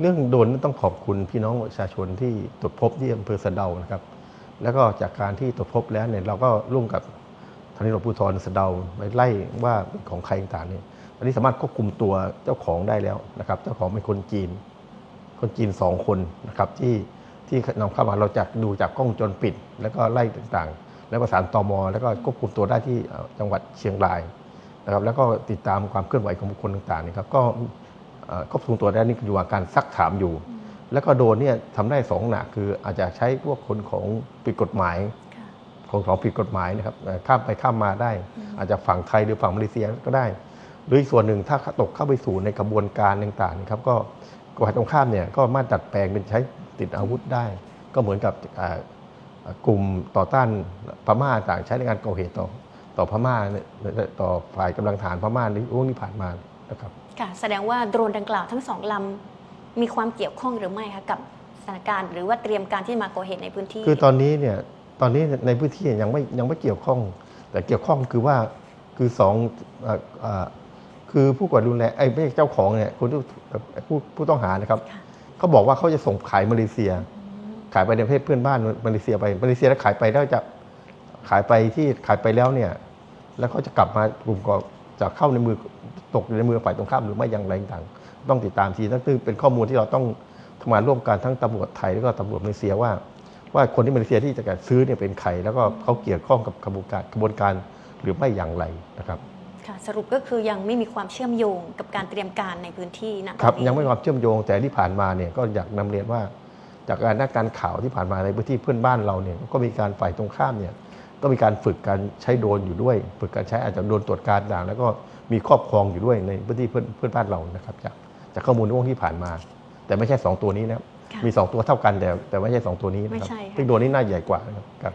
เรื่องโดนต้องขอบคุณพี่น้องประชาชนที่ตรวจพบที่อำเภอสะเดานะครับ แล้วก็จากการที่ตรวจพบแล้วเนี่ยเราก็ร่วมกับทางตำรวจภูธรสะเดาไปไล่ว่าเป็นของใครต่างๆเนี่ยตอนนี้สามารถควบคุมตัวเจ้าของได้แล้วนะครับ เจ้าของเป็นคนจีน คนจีนสองคนนะครับที่ที่นำเข้ามาเราจากดูจากกล้องจรปิด แล้วก็ไล่ต่างๆ แล้วประสานตมแล้วก็ควบคุมตัวได้ที่จังหวัดเชียงรายนะครับ แล้วก็ติดตามความเคลื่อนไหวของบุคคลต่างๆนะครับก็ ควบคุมตัวได้นี่อยู่อาการซักถามอยู่ แล้วก็โดนเนี่ยทำได้สองหนักคืออาจจะใช้พวกคนของผิดกฎหมายค่ะของของผิดกฎหมายนะครับเอ่อข้ามไปข้ามมาได้ อาจจะฝั่งไทยหรือฝั่งมาเลเซียก็ได้ หรืออีกส่วนหนึ่งถ้าตกเข้าไปสู่ในกระบวนการต่างๆนะครับก็ฝ่ายตรงข้ามเนี่ยก็มาดัดแปลงเป็นใช้ติดอาวุธได้ ก็เหมือนกับอ่าอ่ากลุ่มต่อต้านพม่าต่างใช้ในการก่อเหตุต่อต่อพม่าเนี่ยต่อฝ่ายกำลังฐานพม่าในช่วงที่ผ่านมา นะครับค่ะแสดงว่าโดรนดังกล่าวทั้งสองลำมีความเกี่ยวข้องหรือไม่คะกับสถานการณ์หรือว่าเตรียมการที่มาก่อเหตุในพื้นที่ คือตอนนี้เนี่ยตอนนี้ในพื้นที่ยังไม่ยังไม่เกี่ยวข้อง แต่เกี่ยวข้องคือว่าคือสองเอ่อเอ่อคือผู้ก่อรุนแรงไอ้ไม่ใช่เจ้าของเนี่ยคนที่ผู้ผู้ต้องหานะครับค่ะเขาบอกว่าเขาจะส่งขายมาเลเซีย ขายไปในประเทศเพื่อนบ้านมาเลเซียไปมาเลเซียแล้วขายไปแล้วจะขายไปที่ขายไปแล้วเนี่ย แล้วเขาจะกลับมากลุ่มก็ จะเข้าในมือตกอยู่ในมือฝ่ายตรงข้ามหรือไม่อย่างไรต่างๆต้องติดตามทีนั่นคือเป็นข้อมูลที่เราต้องทำงานร่วมกันทั้งตำรวจไทยแล้วก็ตำรวจมาเลเซียว่า ว่าคนที่มาเลเซียที่จะการซื้อเนี่ยเป็นใครแล้วก็เขาเกี่ยวข้องกับกระบวนการกระบวนการหรือไม่อย่างไรนะครับค่ะสรุปก็คือยังไม่มีความเชื่อมโยงกับการเตรียมการในพื้นที่นะครับตอนนี้ยังไม่มีความเชื่อมโยงแต่ที่ผ่านมาเนี่ยก็อยากนำเรียนว่า จากการนักการข่าวที่ผ่านมาในพื้นที่เพื่อนบ้านเราเนี่ยก็มีการฝ่ายตรงข้ามเนี่ย ก็มีการฝึกการใช้โดรนอยู่ด้วย ฝึกการใช้อาจจะโดรนตรวจการต่างแล้วก็มีครอบครองอยู่ด้วยในพื้นที่เพื่อนเพื่อนบ้านเรานะครับจากจากข้อมูลในวงที่ผ่านมา แต่ไม่ใช่สองตัวนี้นะครับค่ะมีสองตัวเท่ากันแต่แต่ไม่ใช่สองตัวนี้นะครับไม่ใช่ค่ะซึ่งโดรนนี้น่าใหญ่กว่านะครับครับ